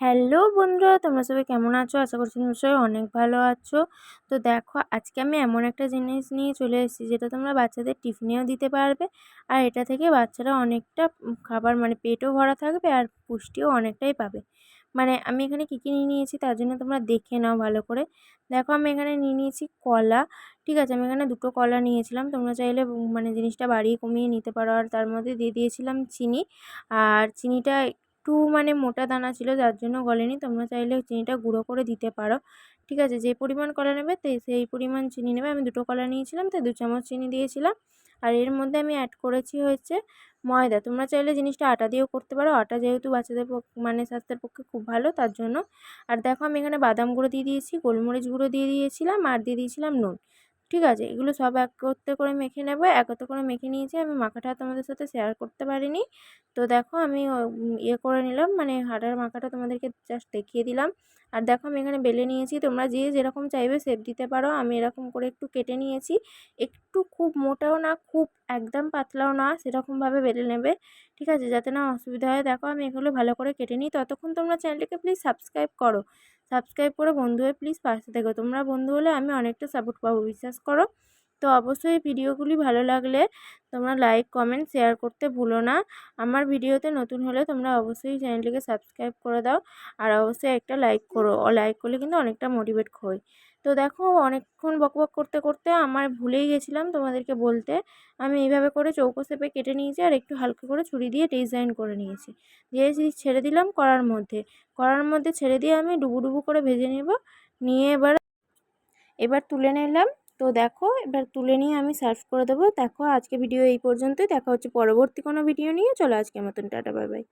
Hello বন্ধুরা, তোমরা সবাই কেমন আছো? আশা করছি তোমরা সবাই অনেক ভালো আছো। তো দেখো, আজকে আমি এমন একটা জিনিস নিয়ে চলে এসেছি, যেটা তোমরা বাচ্চাদের টিফিনেও দিতে পারবে। আর এটা থেকে বাচ্চারা অনেকটা খাবার মানে পেটও ভরা থাকবে আর পুষ্টিও অনেকটাই পাবে। মানে আমি এখানে কী কী নিয়ে নিয়েছি, তার জন্য তোমরা দেখে নাও ভালো করে। দেখো, আমি এখানে নিয়ে নিয়েছি কলা, ঠিক আছে? আমি এখানে দুটো কলা নিয়েছিলাম। তোমরা চাইলে মানে জিনিসটা বাড়িয়ে কমিয়ে নিতে পারো। আর তার মধ্যে দিয়ে দিয়েছিলাম চিনি। আর চিনিটা একটু মানে মোটা দানা ছিল, যার জন্য গলেনি। তোমরা চাইলে চিনিটা গুঁড়ো করে দিতে পারো। ঠিক আছে, যে পরিমাণ কলা নেবে তো, সেই পরিমাণ চিনি নেবে। আমি দুটো কলা নিয়েছিলাম তাই দু চামচ চিনি দিয়েছিলাম। আর এর মধ্যে আমি অ্যাড করেছি হচ্ছে ময়দা। তোমরা চাইলে জিনিসটা আটা দিয়েও করতে পারো। আটা যেহেতু বাচ্চাদের মানে স্বাস্থ্যের পক্ষে খুব ভালো, তার জন্য। আর দেখো আমি এখানে বাদাম গুঁড়ো দিয়ে দিয়েছি, গোলমরিচ গুঁড়ো দিয়ে দিয়েছিলাম, আর দিয়ে দিয়েছিলাম নুন। ঠিক আছে? এগুলো সব একত্রে করে মেখে নেব, একত্রে করে মেখে নিয়েছি। আমি মাখাটা তোমাদের সাথে শেয়ার করতে পারিনি। তো দেখো আমি ইয়ে করে নিলাম মানে হাঁটার মাখাটা তোমাদেরকে জাস্ট দেখিয়ে দিলাম। আর দেখো আমি এখানে বেলে নিয়েছি, তোমরা যে যেরকম চাইবে শেপ দিতে পারো। আমি এরকম করে একটু কেটে নিয়েছি। একটু খুব মোটাও না, খুব একদম পাতলাও না সেরকমভাবে বেলে নেবে, ঠিক আছে? যাতে না অসুবিধা হয়। দেখো আমি এগুলো ভালো করে কেটে নিই। ততক্ষণ তোমরা চ্যানেলটিকে প্লিজ সাবস্ক্রাইব করো। সাবস্ক্রাইব করে বন্ধু হয়ে প্লিজ পাশে থেকো। তোমরা বন্ধু হলে আমি অনেকটা সাপোর্ট পাবো, বিশ্বাস করো? তো অবশ্যই ভিডিওগুলি ভালো লাগলে তোমরা লাইক কমেন্ট শেয়ার করতে ভুলো না। আমার ভিডিওতে নতুন হলে তোমরা অবশ্যই চ্যানেলটিকে সাবস্ক্রাইব করে দাও আর অবশ্যই একটা লাইক করো। লাইক করলে কিন্তু অনেকটা মোটিভেট হই তো দেখো অনেকক্ষণ বকবক করতে করতে আমার ভুলেই গেছিলাম তোমাদেরকে বলতে। আমি এইভাবে করে চৌকো শেপে কেটে নিয়েছি আর একটু হালকা করে ছুরি দিয়ে ডিজাইন করে নিয়েছি। দিয়ে ছেড়ে দিলাম কড়ার মধ্যে। কড়ার মধ্যে ছেড়ে দিয়ে আমি ডুবু ডুবু করে ভেজে নেব। নিয়ে এবার এবার তুলে নিলাম তো দেখো, এবার তুলে নিয়ে আমি সার্ভ করে দেবো। দেখো আজকে ভিডিও এই পর্যন্তই। দেখা হচ্ছে পরবর্তী কোনো ভিডিও নিয়ে। চলো আজকে মতন, টাটা, বাই বাই।